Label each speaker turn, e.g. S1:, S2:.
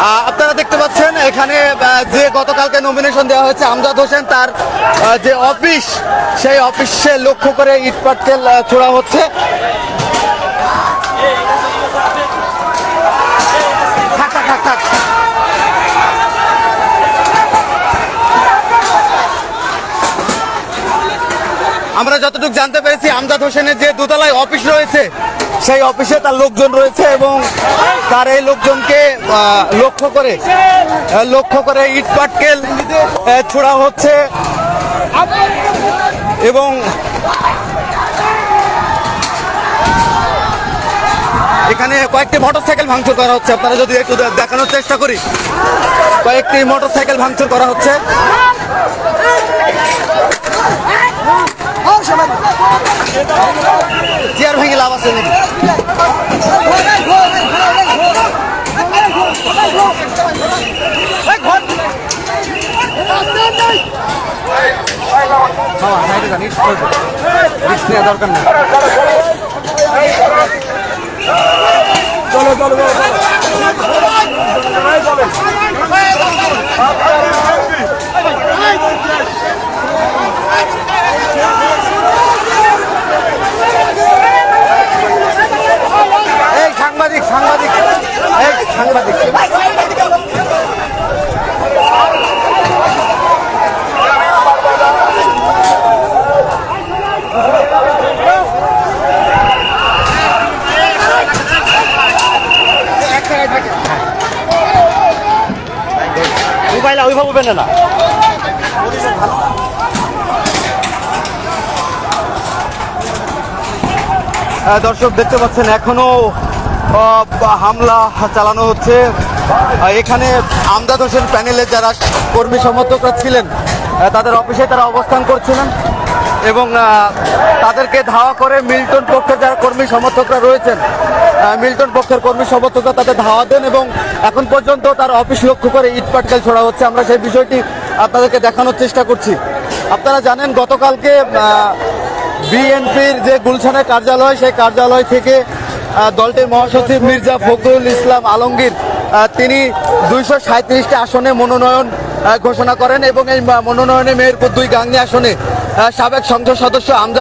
S1: আহ, আপনারা দেখতে পাচ্ছেন এখানে যে গতকালকে নমিনেশন দেওয়া হয়েছে আমজাদ হোসেন তার যে অফিস সেই অফিসে লক্ষ্য করে ইট পাটকেল ছোড়া হচ্ছে থাক, থাক, থাক, থাক। আমরা যতটুকু জানতে পেরেছি, আমজাদ হোসেনের যে দোতলায় অফিস রয়েছে, সেই অফিসে তার লোকজন রয়েছে এবং তার এই লোকজনকে লক্ষ্য করে লক্ষ্য করে ইট পাটকেল ছোড়া হচ্ছে এবং এখানে কয়েকটি মোটরসাইকেল ভাঙচুর করা হচ্ছে। আপনারা যদি একটু দেখানোর চেষ্টা করি, কয়েকটি মোটরসাইকেল ভাঙচুর করা হচ্ছে। মামা সাইডে যান রিক্স করবে রিস্ক নেওয়া দরকার নেই।
S2: চলো চলো চলো
S1: এই সাংবাদিক সাংবাদিক এই সাংবাদিক মোবাইল অভিভাবক না। দর্শক, দেখতে পাচ্ছেন, এখনও হামলা চালানো হচ্ছে। এখানে আমদাদ হোসেন প্যানেলের যারা কর্মী সমর্থকরা ছিলেন তাদের অফিসে তারা অবস্থান করছিলেন। এবং তাদেরকে ধাওয়া করে মিল্টন পক্ষের যারা কর্মী সমর্থকরা রয়েছেন মিল্টন পক্ষের কর্মী সমর্থকরা তাদের ধাওয়া দেন এবং এখন পর্যন্ত তার অফিস লক্ষ্য করে ইট পাটকেল ছোড়া হচ্ছে। আমরা সেই বিষয়টি আপনাদেরকে দেখানোর চেষ্টা করছি। আপনারা জানেন, গতকালকে বিএনপির যে গুলশানের কার্যালয়, সেই কার্যালয় থেকে দলটির মহাসচিব মির্জা ফখরুল ইসলাম আলমগীর তিনি দুইশো সাঁত্রিশটি আসনে মনোনয়ন ঘোষণা করেন এবং এই মনোনয়নে মেহেরপুর দুই গাংনি আসনে সাবেক সংসদ সদস্য আমজাদ